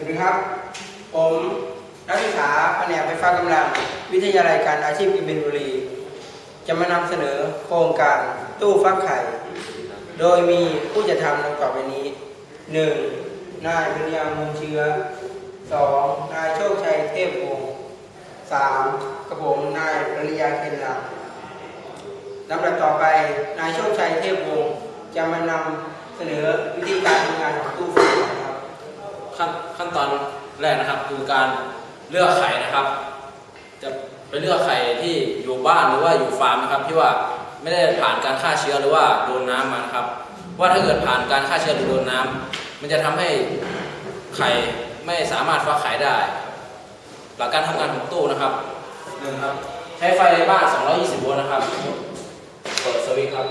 วัสดีครับ ผมนักศึกษาแผนกไฟฟ้ากำลัง วิทยาลัยการอาชีพกิมบินบุรี จะมานำเสนอโครงการตู้ฟักไข่ โดยมีผู้จะทำดังต่อไปนี้ 1. นายปริยามงเชื้อ 2. นายโชคชัยเทพวงศ์ 3. กระผมนายปริยาเคนลาลำดับต่อไปนายโชคชัยเทพวงศ์จะมานำเสนอวิธีการทำงานของตู้ฟักไข่ ขั้นขั้นตอนแรกนะครับ คือการเลือกไข่นะครับ จะไปเลือกไข่ที่อยู่บ้านหรือว่าอยู่ฟาร์มนะครับที่ว่าไม่ได้ผ่านการฆ่าเชื้อหรือว่าโดนน้ำมานะครับ ว่าถ้าเกิดผ่านการฆ่าเชื้อหรือโดนน้ำมันจะทำให้ไข่ไม่สามารถฟักไข่ได้ หลักการทำงานของตู้นะครับหนึ่งครับ ใช้ไฟในบ้าน 220 โวลต์นะครับ เปิดสวิตช์ครับ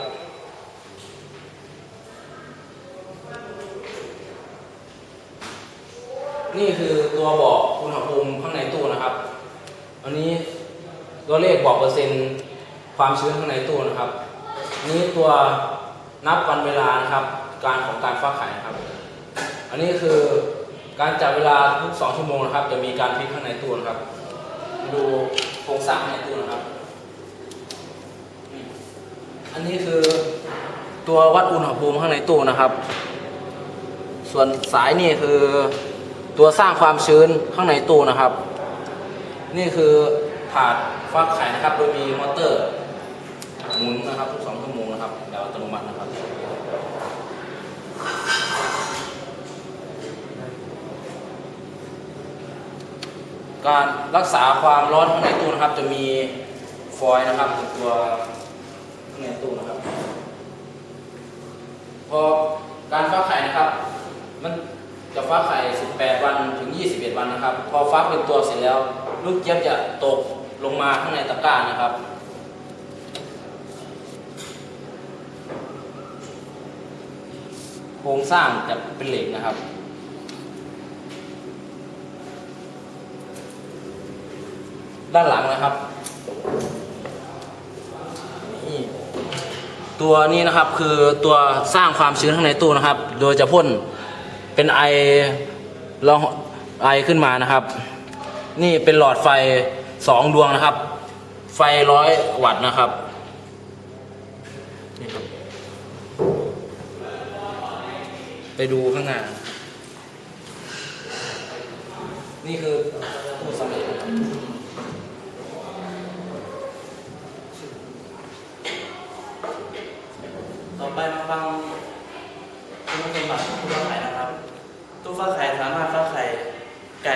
นี่คือตัวบอกอุณหภูมิข้างในตู้นะครับ อันนี้ตัวเลขบอกเปอร์เซ็นต์ความชื้นข้างในตู้นะครับนนี้ตัวนับวันเวลานะครับ การของการฟักไข่นะครับ อันนี้คือการจับเวลาทุก 2 ชั่วโมงนะครับ จะมีการพลิกข้างในตู้นะครับ ดูโครงสร้างข้างในตู้นะครับ อันนี้คือตัววัดอุณหภูมิข้างในตู้นะครับ ส่วนสายนี่คือ ตัวสร้างความชื้นข้างในตู้นะครับ นี่คือถาดฟักไข่นะครับ โดยมีมอเตอร์หมุนนะครับทุกสองชั่วโมงนะครับแบบอัตโนมัตินะครับการรักษาความร้อนข้างในตู้นะครับ จะมีฟอยล์นะครับเป็นตัวข้างในตู้นะครับพอการฟักไข่นะครับ มันจะฟักไข่ 18 วันถึง 21 วันนะครับ พอฟักเป็นตัวเสร็จแล้ว ลูกเจี๊ยบจะตกลงมาข้างในตะกร้านะครับ โครงสร้างจะเป็นเหล็กนะครับด้านหลังนะครับ ตัวนี้นะครับคือตัวสร้างความชื้นข้างในตู้นะครับ โดยจะพ่นเป็นไอ ละหไอขึ้นมานะครับ นี่เป็นหลอดไฟสองดวงนะครับ ไฟร้อยวัตต์นะครับนี่ครับ ไปดูข้างหน้า นี่คือตู้สำเร็จต่อไปมาฟังคุณสมบัติของตู้ฟักไข่นะครับ ตู้ฟักไข่สามารถฟักไข่ไก่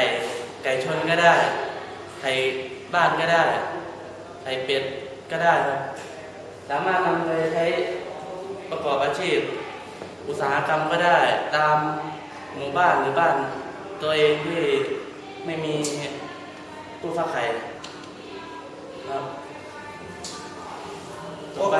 ไก่ชนก็ได้ ไข่บ้านก็ได้ ไข่เป็ดก็ได้ครับ สามารถนำไปใช้ประกอบอาชีพ อุตสาหกรรมก็ได้ ตามหมู่บ้านหรือบ้าน ตัวเองที่ไม่มีตู้ฟักไข่ครับต่อไป